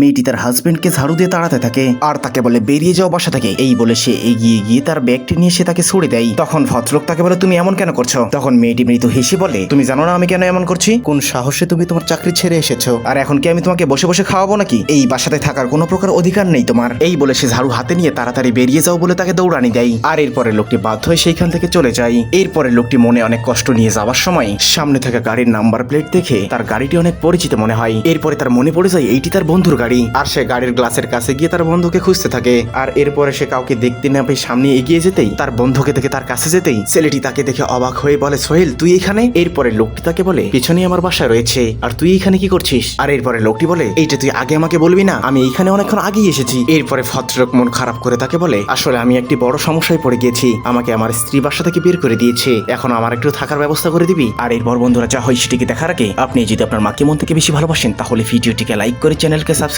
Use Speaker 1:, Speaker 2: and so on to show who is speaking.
Speaker 1: মেয়েটি তার হাজবেন্ডকে ঝাড়ু দিয়ে তাড়াতে থাকে, আর তাকে বলে, বেরিয়ে যাও বাসা থেকে। এই বলে সে এগিয়ে গিয়ে তার ব্যাগটি নিয়ে সে তাকে ছুড়ে দেয়। তখন ভদ্রলোক তাকে বলে, তুমি এমন কেন করছ? তখন মেয়েটি মৃদু হেসে বলে, তুমি জানো না আমি কেন এমন করছি? কোন সাহসে তুমি তোমার চাকরি ছেড়ে এসেছ? আর এখন কি আমি তোমাকে বসে বসে খাওয়াবো নাকি? এই বাসাতে থাকার কোনো প্রকার অধিকার নেই তোমার। এই বলে সে ঝাড়ু হাতে নিয়ে তাড়াতাড়ি বেরিয়ে যাও বলে তাকে দৌড়ানি দেয়। আর এরপরে লোকটি বাধ্য হয়ে সেইখান থেকে চলে যায়। এরপরে লোকটি মনে অনেক কষ্ট নিয়ে যাওয়ার সময় সামনে থেকে গাড়ির নাম্বার প্লেট দেখে তার গাড়িটি অনেক পরিচিত মনে হয়। এরপরে তার মনে পড়ে যায়, এইটি তার বন্ধুর গাড়ি। আর সে গাড়ির গ্লাসের কাছে গিয়ে তার বন্ধুকে খুঁজতে থাকে। আর এরপরে সে কাউকে দেখতে না পেয়ে সামনে এগিয়ে যেতেই তার বন্ধুকে দেখে তার কাছে যেতেই ছেলেটি তাকে দেখে অবাক হয়ে বলে, সোহেল, তুই এখানে? এরপরে লোকটি তাকে বলে, পিছনে আমার বাসা রয়েছে। আর তুই এখানে কি করছিস? আর এরপরে লোকটি বলে, এইটা তুই আগে আমাকে বলবি না। আমি এইখানে অনেকক্ষণ আগেই এসেছি। এরপরে ভদ্রলোক মন খারাপ করে তাকে বলে, আসলে আমি একটি বড় সমস্যায় পড়ে গিয়েছি। আমাকে আমার স্ত্রী বাসা থেকে বের করে দিয়েছে। এখন আমার একটু থাকার ব্যবস্থা করে দিবি। আর এরপর বন্ধুরা, যা হয় সেটিকে দেখার আগে আপনি যদি আপনার মাকে মন থেকে বেশি ভালোবাসেন, তাহলে ভিডিওটিকে লাইক করে চ্যানেলকে সাবস্ক্রাইব